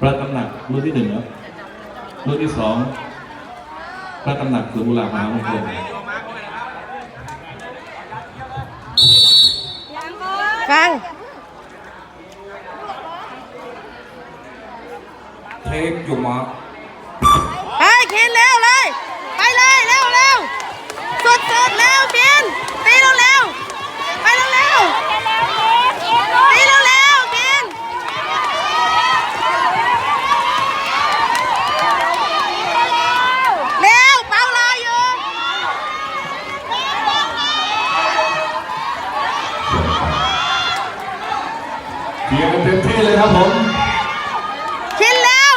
พระตำหนักรุ่นที่หนึ่งครับรุ่นที่สองพระตำหนักสุบุรามหามงคลฟังเทคอยู่มาไปคินเร็วเลย ไปเลยเร็วเร็วสุดสุดเร็วคินตีเร็วเร็วไปเร็วเร็วตีเร็วเร็วคินเร็วเป้ารออยู่ เชียร์กันเต็มที่เลยครับผม คินเร็ว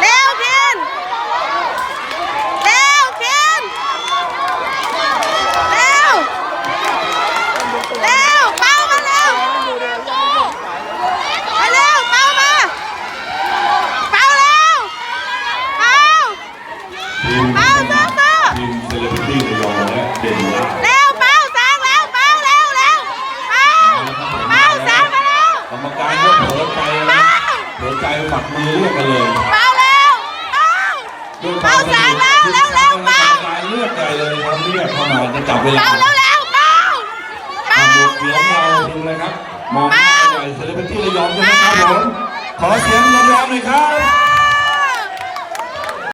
เร็วคินเร็วคินเร็วเร็วเป้ามาเร็วมาเร็วเป้ามาเป้าเร็วเป้า ทีม เอาเถอะเถอะ ทีมเซเลบริตี้ระยองและเด่นละ เร็วเป้าแซงแล้วเป้าเร็วเร็วเป้าเป้าแซงมาแล้ว กรรมการก็เผลอใจนะ เผลอใจฝักมือเรียกกันเลยเป้าเร็วเป้าด้วยเป้าแซงแล้วเร็วเร็วกรรมเป้าการเลือกใจเลยครับเรียกเข้ามาจะจับเวลาเป้าเร็วเร็วเป้าเป้าทำบุกเสียงเราดูเลยครับมองหน้าหน่อยเซเลบริตี้ระยองด้วยนะครับผมขอเสียงระยองหน่อยครับ